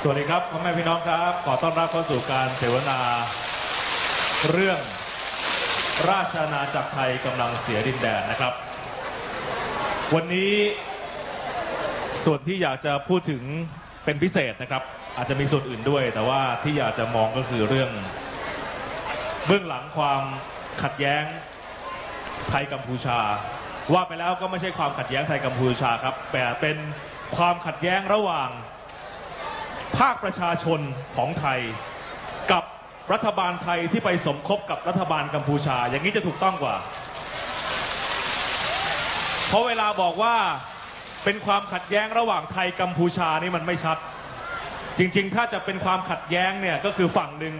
สวัสดีครับพ่อแม่พี่น้องครับ ขอต้อนรับเข้าสู่การเสวนา เรื่องราชอาณาจักรไทยกำลังเสียดินแดนนะครับ วันนี้ส่วนที่อยากจะพูดถึงเป็นพิเศษนะครับ อาจจะมีส่วนอื่นด้วย แต่ว่าที่อยากจะมองก็คือเรื่อง เบื้องหลังความขัดแย้งไทยกัมพูชา ว่าไปแล้วก็ไม่ใช่ความขัดแย้งไทยกัมพูชาครับแต่เป็นความขัดแย้งระหว่าง ภาคประชาชนของไทย กับรัฐบาลไทยที่ไปสมคบกับรัฐบาลกัมพูชา อย่างนี้จะถูกต้องกว่า เพราะเวลาบอกว่าเป็นความขัดแย้งระหว่างไทยกัมพูชานี่มันไม่ชัด จริง ๆ ถ้าจะเป็นความขัดแย้งเนี่ยก็คือฝั่งหนึ่ง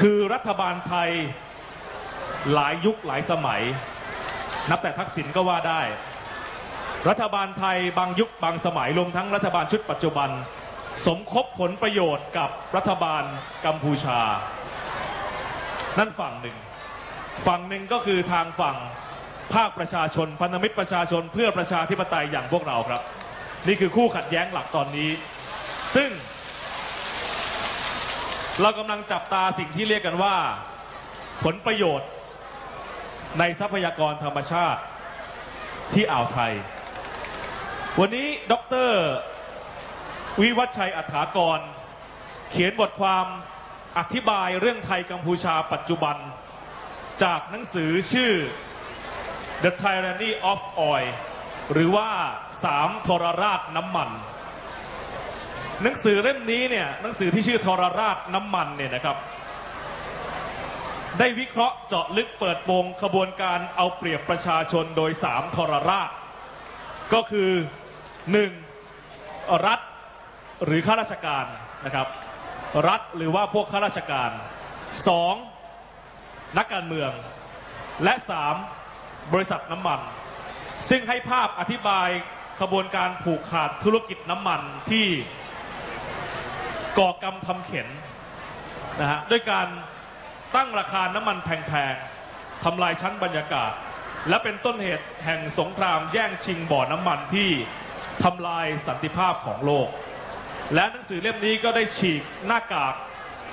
คือรัฐบาลไทยหลายยุคหลายสมัย นับแต่ทักษิณก็ว่าได้ รัฐบาลไทยบางยุคบางสมัยรวมทั้งรัฐบาลชุดปัจจุบัน สมคบผลประโยชน์กับรัฐบาลกัมพูชา นั่นฝั่งหนึ่ง ฝั่งหนึ่งก็คือทางฝั่งภาคประชาชนพันธมิตรประชาชนเพื่อประชาธิปไตยอย่างพวกเราครับ นี่คือคู่ขัดแย้งหลักตอนนี้ ซึ่ง เรากำลังจับตาสิ่งที่เรียกกันว่า ผลประโยชน์ในทรัพยากรธรรมชาติที่อ่าวไทย วันนี้ดร วิวัฒชัยอัฏฐากร เขียนบทความอธิบายเรื่องไทยกัมพูชาปัจจุบัน จากหนังสือชื่อ The Tyranny of Oil หรือว่าสามทรราชน้ำมัน หนังสือเล่มนี้เนี่ยหนังสือที่ชื่อทรราชน้ำมันเนี่ยนะครับ ได้วิเคราะห์เจาะลึกเปิดโปงขบวนการเอาเปรียบประชาชนโดยสามทรราช ก็คือ 1. รัฐ หรือข้าราชการนะครับ รัฐหรือว่าพวกข้าราชการ 2. นักการเมือง และ 3. บริษัทน้ำมัน ซึ่งให้ภาพอธิบายขบวนการผูกขาดธุรกิจน้ำมันที่ก่อกรรมทำเข็นนะฮะด้วยการตั้งราคาน้ำมันแพงๆทำลายชั้นบรรยากาศ และเป็นต้นเหตุแห่งสงครามแย่งชิงบ่อน้ำมันที่ทำลายสันติภาพของโลก และหนังสือเล่มนี้ก็ได้ฉีกหน้ากาก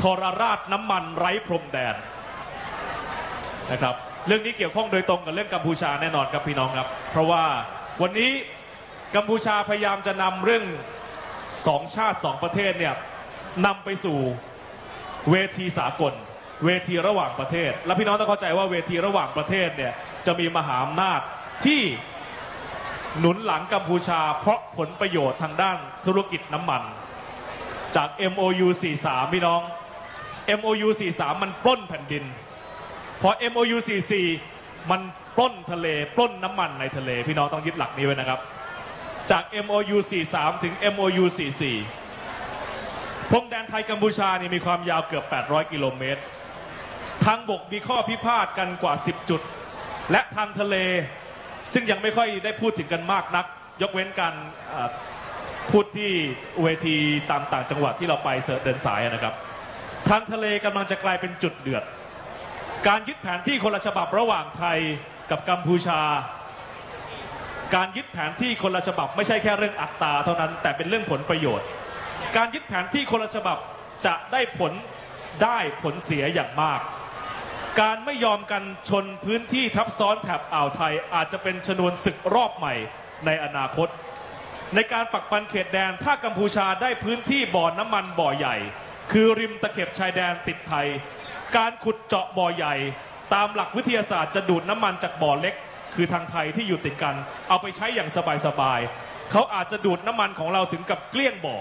ทรราชน้ำมันไร้พรมแดนนะครับเรื่องนี้เกี่ยวข้องโดยตรงกับเรื่องกัมพูชาแน่นอนครับพี่น้องครับ เพราะว่าวันนี้กัมพูชาพยายามจะนำเรื่องสองชาติสองประเทศเนี่ยนำไปสู่เวทีสากล เวทีระหว่างประเทศ และพี่น้องต้องเข้าใจว่าเวทีระหว่างประเทศเนี่ยจะมีมหาอำนาจที่หนุนหลังกัมพูชา เพราะผลประโยชน์ทางด้านธุรกิจน้ำมัน จาก MOU 43 พี่น้อง MOU 43 มันปล้นแผ่นดิน พอ MOU 44 มันปล้นทะเล ปล้นน้ำมันในทะเล พี่น้องต้องยึดหลักนี้ไว้นะครับ จาก MOU 43 ถึง MOU 44 พรมแดนไทยกัมพูชานี่มีความยาวเกือบ 800 กิโลเมตร ทางบกมีข้อพิพาทกันกว่า 10 จุด และทางทะเลซึ่งยังไม่ค่อยได้พูดถึงกันมากนัก ยกเว้นการ พูดที่เวทีตามต่างจังหวัดที่เราไปเสิร์ชเดินสายนะครับ ทางทะเลกำลังจะกลายเป็นจุดเดือด การยึดแผนที่คนละฉบับระหว่างไทยกับกัมพูชา การยึดแผนที่คนละฉบับไม่ใช่แค่เรื่องอัตราเท่านั้น แต่เป็นเรื่องผลประโยชน์ การยึดแผนที่คนละฉบับจะได้ผลได้ผลเสียอย่างมาก การไม่ยอมกันชนพื้นที่ทับซ้อนแถบอ่าวไทยอาจจะเป็นชนวนศึกรอบใหม่ในอนาคต ในการปักปันเขตแดน ถ้ากัมพูชาได้พื้นที่บ่อน้ำมันบ่อใหญ่ คือริมตะเข็บชายแดนติดไทย การขุดเจาะบ่อใหญ่ ตามหลักวิทยาศาสตร์จะดูดน้ำมันจากบ่อเล็ก คือทางไทยที่อยู่ติดกัน เอาไปใช้อย่างสบายๆเขาอาจจะดูดน้ำมันของเราถึงกับเกลี้ยงบ่อ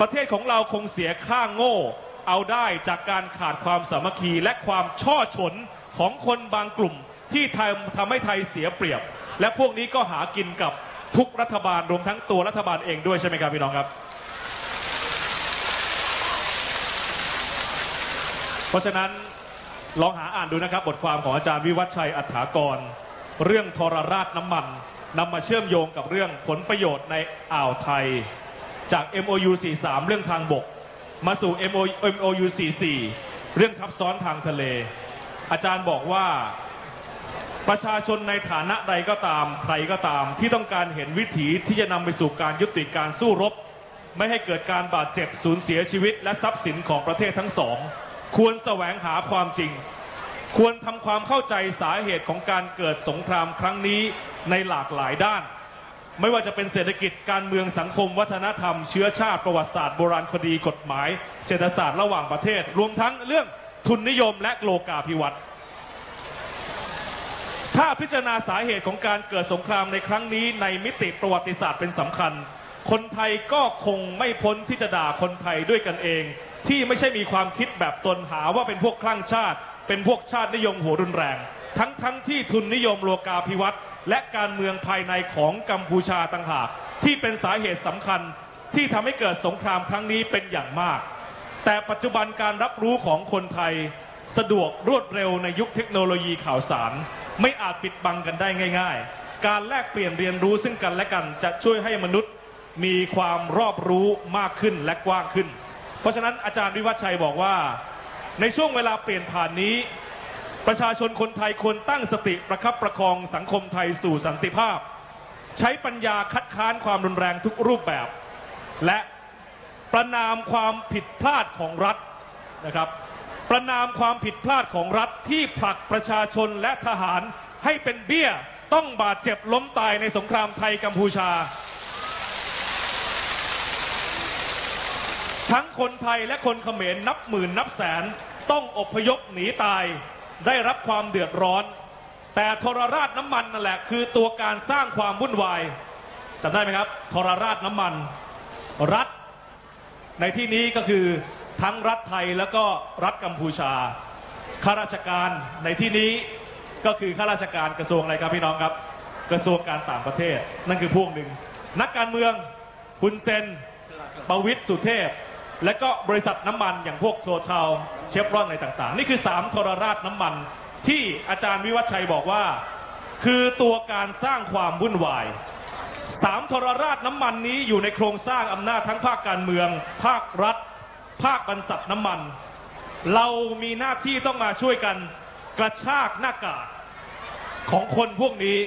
ประเทศของเราคงเสียค่างโง่ เอาได้จากการขาดความสามัคคีและความช่อฉนของคนบางกลุ่มที่ทำทำให้ไทยเสียเปรียบ และพวกนี้ก็หากินกับ ทุกรัฐบาลรวมทั้งตัวรัฐบาลเองด้วยใช่ไหมครับพี่น้องครับ เพราะฉะนั้นลองหาอ่านดูนะครับ บทความของอาจารย์วิวัฒชัยอัฏฐากร เรื่องทรราชน้ำมันนำมาเชื่อมโยงกับเรื่องผลประโยชน์ในอ่าวไทย จาก MOU 43 เรื่องทางบก มาสู่ MOU 44 เรื่องทับซ้อนทางทะเล อาจารย์บอกว่า ประชาชนในฐานะใดก็ตามใครก็ตาม ที่ต้องการเห็นวิถีที่จะนำไปสู่การยุติการสู้รบ ไม่ให้เกิดการบาดเจ็บสูญเสียชีวิต และทรัพย์สินของประเทศทั้งสอง ควรแสวงหาความจริง ควรทำความเข้าใจสาเหตุของการเกิดสงครามครั้งนี้ในหลากหลายด้าน ไม่ว่าจะเป็นเศรษฐกิจการเมืองสังคม วัฒนธรรม เชื้อชาติประวัติศาสตร์โบราณคดีกฎหมาย เศรษฐศาสตร์ระหว่างประเทศ รวมทั้งเรื่องทุนนิยมและโลกาภิวัตน์ ถ้าพิจารณาสาเหตุของการเกิดสงครามในครั้งนี้ในมิติประวัติศาสตร์เป็นสำคัญ คนไทยก็คงไม่พ้นที่จะด่าคนไทยด้วยกันเอง ที่ไม่ใช่มีความคิดแบบตนหาว่าเป็นพวกคลั่งชาติ เป็นพวกชาตินิยมหัวรุนแรง ทั้งทั้งที่ทุนนิยมโลกาภิวัตน์และการเมืองภายในของกัมพูชาต่างหากที่เป็นสาเหตุสำคัญที่ทำให้เกิดสงครามครั้งนี้เป็นอย่างมาก แต่ปัจจุบันการรับรู้ของคนไทย สะดวกรวดเร็วในยุคเทคโนโลยีข่าวสาร ไม่อาจปิดบังกันได้ง่าย ๆ การแลกเปลี่ยนเรียนรู้ซึ่งกันและกันจะช่วยให้มนุษย์มีความรอบรู้มากขึ้นและกว้างขึ้น เพราะฉะนั้นอาจารย์วิวัฒชัยบอกว่า ในช่วงเวลาเปลี่ยนผ่านนี้ ประชาชนคนไทยควรตั้งสติประคับประคองสังคมไทยสู่สันติภาพ ใช้ปัญญาคัดค้านความรุนแรงทุกรูปแบบ และประนามความผิดพลาดของรัฐนะครับ ประนามความผิดพลาดของรัฐที่ผลักประชาชนและทหารให้เป็นเบี้ยต้องบาดเจ็บล้มตายในสงครามไทยกัมพูชา ทั้งคนไทยและคนเขมรนับหมื่นนับแสนต้องอพยพหนีตายได้รับความเดือดร้อน แต่ทรราชน้ำมันนั่นแหละคือตัวการสร้างความวุ่นวายจำได้ไหมครับทรราชน้ำมัน รัฐในที่นี้ก็คือ ทั้งรัฐไทยแล้วก็รัฐกัมพูชาข้าราชการในที่นี้ก็คือข้าราชการกระทรวงอะไรครับพี่น้องครับ กระทรวงการต่างประเทศ นั่นคือพวกหนึ่ง นักการเมืองฮุนเซนประวิตรสุเทพ และก็บริษัทน้ำมันอย่างพวกโทเทลเชฟรอนอะไรต่างๆ นี่คือ 3 ทรราชน้ำมัน ที่อาจารย์วิวัฒชัยบอกว่า คือตัวการสร้างความวุ่นวายสามทรราชน้ำมันนี้อยู่ในโครงสร้างอำนาจทั้งภาคการเมือง ภาครัฐ ภาคบรรษัทน้ำมัน เรามีหน้าที่ต้องมาช่วยกันกระชากหน้ากากของคนพวกนี้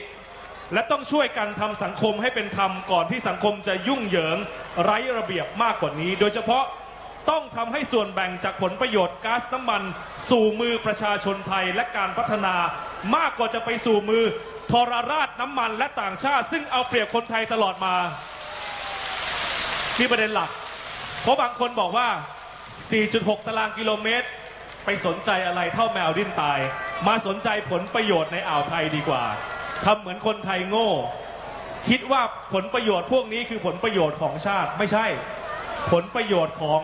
และต้องช่วยกันทำสังคมให้เป็นธรรมก่อนที่สังคมจะยุ่งเหยิงไร้ระเบียบมากกว่านี้ โดยเฉพาะต้องทำให้ส่วนแบ่งจากผลประโยชน์ก๊าซน้ำมัน สู่มือประชาชนไทยและการพัฒนามากกว่าจะไปสู่มือทรราชน้ำมันและต่างชาติ ซึ่งเอาเปรียบคนไทยตลอดมานี่ประเด็นหลัก เพราะบางคนบอกว่า 4.6 ตารางกิโลเมตร ไปสนใจอะไรเท่าแมวดิ้นตาย มาสนใจผลประโยชน์ในอ่าวไทยดีกว่าทำเหมือนคนไทยโง่ คิดว่าผลประโยชน์พวกนี้คือผลประโยชน์ของชาติไม่ใช่ ผลประโยชน์ของ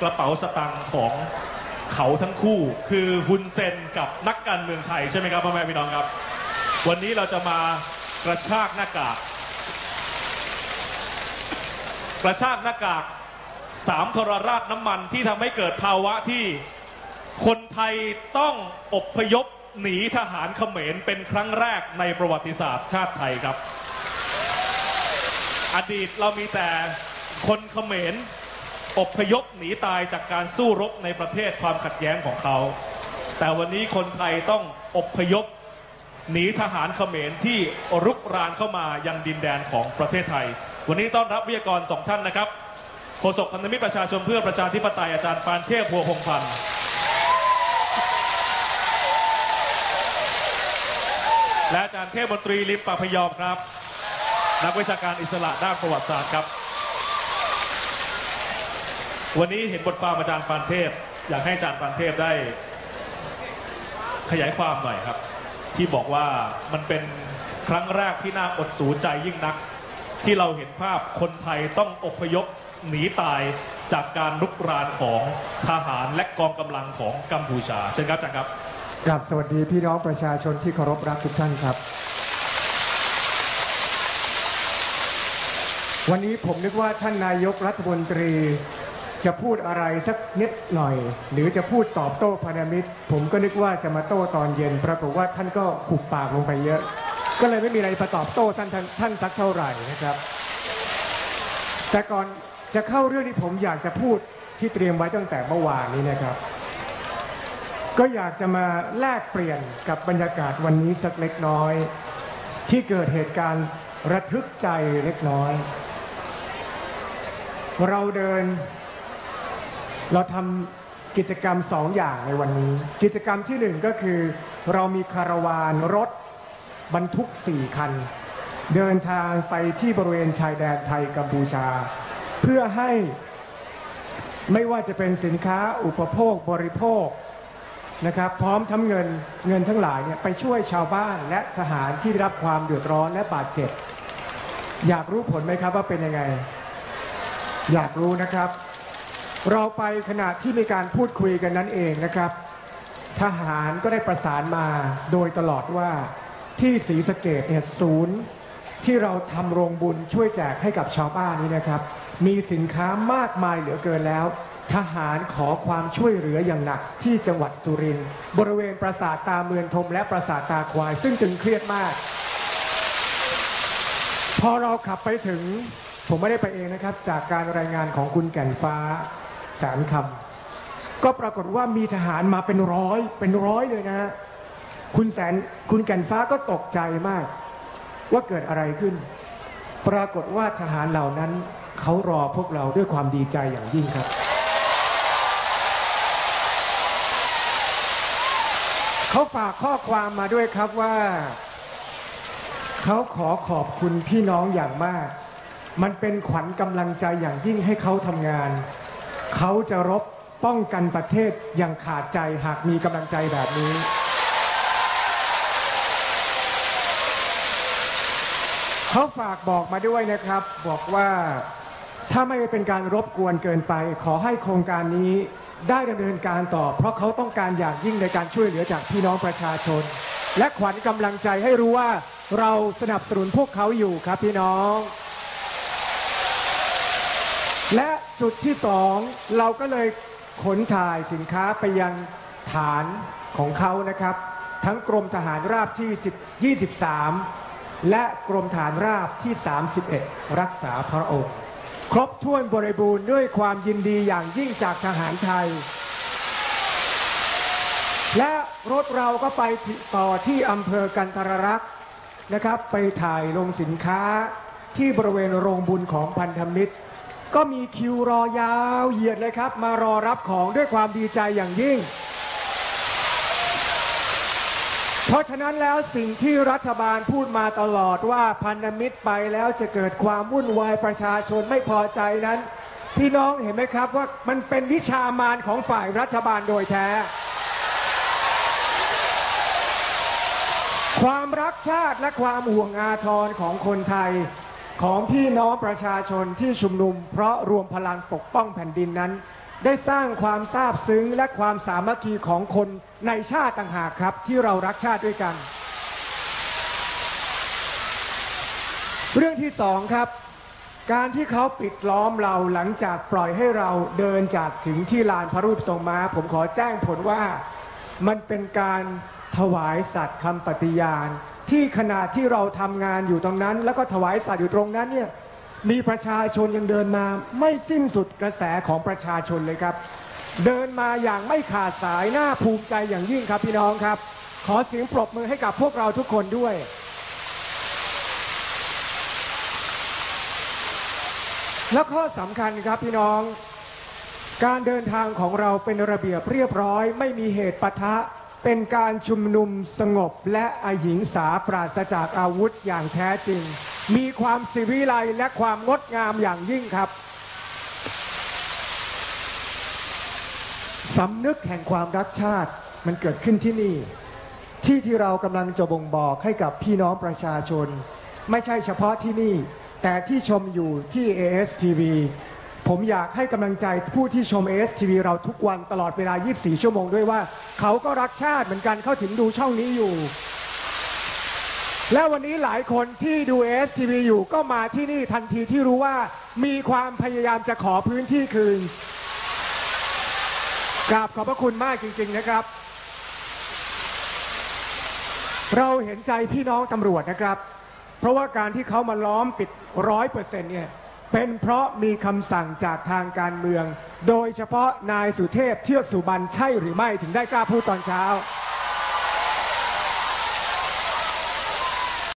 กระเป๋าสตางค์ของเขาทั้งคู่คือฮุนเซนกับนักการเมืองไทยใช่ไหมครับพ่อแม่พี่น้องครับ วันนี้เราจะมากระชากหน้ากาก กระชากหน้ากาก สามทรราชน้ำมันที่ทำให้เกิดภาวะที่คนไทยต้องอบพยพหนีทหารเขมรเป็นครั้งแรกในประวัติศาสตร์ชาติไทยครับ อดีตเรามีแต่คนเขมรอบพยพหนีตายจากการสู้รบในประเทศความขัดแย้งของเขา แต่วันนี้คนไทยต้องอบพยพหนีทหารเขมรที่รุกรานเข้ามายังดินแดนของประเทศไทย วันนี้ต้อนรับวิทยากรสองท่านนะครับ โฆษกพันธมิตรประชาชนเพื่อประชาธิปไตยอาจารย์ปานเทพพัวพงพันธ์และอาจารย์เทพมนตรีลิมปะพยอมครับ นักวิชาการอิสระด้านประวัติศาสตร์ครับ วันนี้เห็นบทความอาจารย์ปานเทพ อยากให้อาจารย์ปานเทพได้ ขยายความหน่อยครับ ที่บอกว่ามันเป็นครั้งแรกที่น่าอดสูใจยิ่งนัก ที่เราเห็นภาพคนไทยต้องอพยพ หนีตายจากการลุกรานของทหารและกองกำลังของกัมพูชาเชิญครับอาจารย์ครับกราบสวัสดีพี่น้องประชาชนที่เคารพรักทุกท่านครับ วันนี้ผมนึกว่าท่านนายกรัฐมนตรีจะพูดอะไรสักนิดหน่อย หรือจะพูดตอบโต้พันธมิตร ผมก็นึกว่าจะมาโต้ตอนเย็น ปรากฏว่าท่านก็ขุบปากลงไปเยอะ ก็เลยไม่มีอะไรมาตอบโต้ท่านท่านสักเท่าไหร่นะครับ แต่ก่อน จะเข้าเรื่องที่ผมอยากจะพูดที่เตรียมไว้ตั้งแต่เมื่อวานนี้นะครับ ก็อยากจะมาแลกเปลี่ยนกับบรรยากาศวันนี้สักเล็กน้อย ที่เกิดเหตุการณ์ระทึกใจเล็กน้อย เราเดิน เราทำกิจกรรมสองอย่างในวันนี้ กิจกรรมที่หนึ่งก็คือ เรามีคาราวานรถบรรทุกสี่คัน เดินทางไปที่บริเวณชายแดนไทยกัมพูชา เพื่อให้ไม่ว่าจะเป็นสินค้าอุปโภคบริโภคนะครับ พร้อมทั้งเงินเงินทั้งหลายเนี่ยไปช่วยชาวบ้านและทหารที่ได้รับความเดือดร้อนและบาดเจ็บ อยากรู้ผลไหมครับว่าเป็นยังไง อยากรู้นะครับ เราไปขณะที่มีการพูดคุยกันนั้นเองนะครับ ทหารก็ได้ประสานมาโดยตลอดว่าที่ศรีสะเกดเนี่ยศูนย์ ที่เราทำโรงบุญช่วยแจกให้กับชาวบ้านนี้นะครับ มีสินค้ามากมายเหลือเกินแล้ว ทหารขอความช่วยเหลืออย่างหนักที่จังหวัดสุรินทร์บริเวณปราสาทตาเมืองทมและปราสาทตาควาย ซึ่งตึงเครียดมาก พอเราขับไปถึง ผมไม่ได้ไปเองนะครับ จากการรายงานของคุณแก่นฟ้าแสนคำก็ปรากฏว่ามีทหารมาเป็นร้อยเป็นร้อยเลยนะฮะคุณแสนคุณแก่นฟ้าก็ตกใจมาก ว่าเกิดอะไรขึ้น ปรากฏว่าทหารเหล่านั้นเขารอพวกเราด้วยความดีใจอย่างยิ่งครับ เขาฝากข้อความมาด้วยครับว่า เขาขอขอบคุณพี่น้องอย่างมาก มันเป็นขวัญกำลังใจอย่างยิ่งให้เขาทำงาน เขาจะรบป้องกันประเทศอย่างขาดใจหากมีกำลังใจแบบนี้ เขาฝากบอกมาด้วยนะครับ บอกว่าถ้าไม่เป็นการรบกวนเกินไป ขอให้โครงการนี้ได้ดำเนินการต่อ เพราะเขาต้องการอย่างยิ่งในการช่วยเหลือจากพี่น้องประชาชน และขวัญกำลังใจให้รู้ว่าเราสนับสนุนพวกเขาอยู่ครับพี่น้อง และจุดที่สองเราก็เลยขนถ่ายสินค้าไปยังฐานของเขานะครับ ทั้งกรมทหารราบที่10 23 และกรมฐานราบที่ 31 รักษาพระองค์ ครบถ้วนบริบูรณ์ด้วยความยินดีอย่างยิ่งจากทหารไทย และรถเราก็ไปต่อที่อำเภอกันทรรักษ์นะครับ ไปถ่ายลงสินค้าที่บริเวณโรงบุญของพันธมิตร ก็มีคิวรอยาวเหยียดเลยครับ มารอรับของด้วยความดีใจอย่างยิ่ง เพราะฉะนั้นแล้วสิ่งที่รัฐบาลพูดมาตลอดว่าพันธมิตรไปแล้วจะเกิดความวุ่นวายประชาชนไม่พอใจนั้น พี่น้องเห็นไหมครับว่ามันเป็นวิชามารของฝ่ายรัฐบาลโดยแท้ ความรักชาติและความห่วงอาทรของคนไทยของพี่น้องประชาชนที่ชุมนุม เพราะรวมพลังปกป้องแผ่นดินนั้น ได้สร้างความซาบซึ้งและความสามัคคีของคนในชาติต่างหากครับ ที่เรารักชาติด้วยกัน เรื่องที่สองครับ การที่เขาปิดล้อมเราหลังจากปล่อยให้เราเดินจากถึงที่ลานพระรูปทรงม้า ผมขอแจ้งผลว่ามันเป็นการถวายสัตย์คำปฏิญาณ ที่ขณะที่เราทำงานอยู่ตรงนั้น แล้วก็ถวายสัตย์อยู่ตรงนั้นเนี่ย มีประชาชนยังเดินมาไม่สิ้นสุดกระแสของประชาชนเลยครับ เดินมาอย่างไม่ขาดสายน่าภูมิใจอย่างยิ่งครับพี่น้องครับ ขอเสียงปรบมือให้กับพวกเราทุกคนด้วยแล้วข้อสำคัญครับพี่น้อง การเดินทางของเราเป็นระเบียบเรียบร้อย ไม่มีเหตุปะทะ เป็นการชุมนุมสงบและอหิงสาปราศจากอาวุธอย่างแท้จริง มีความสิวิไลและความงดงามอย่างยิ่งครับสำนึกแห่งความรักชาติมันเกิดขึ้นที่นี่ ที่ที่เรากำลังจะบ่งบอกให้กับพี่น้องประชาชน ไม่ใช่เฉพาะที่นี่ แต่ที่ชมอยู่ที่ ASTV ผมอยากให้กำลังใจผู้ที่ชม ASTV เราทุกวันตลอดเวลา 24 ชั่วโมงด้วยว่า เขาก็รักชาติเหมือนกันเขาถึงดูช่องนี้อยู่ และวันนี้หลายคนที่ดู ASTV อยู่ก็มาที่นี่ทันทีที่รู้ว่ามีความพยายามจะขอพื้นที่คืนกราบขอบพระคุณมากจริง ๆนะครับ เราเห็นใจพี่น้องตำรวจนะครับ เพราะว่าการที่เขามาล้อมปิดร้อยเปอร์เซ็นต์เนี่ยเป็นเพราะมีคำสั่งจากทางการเมือง โดยเฉพาะนายสุเทพเทือกสุบรรณใช่หรือไม่ถึงได้กล้าพูดตอนเช้า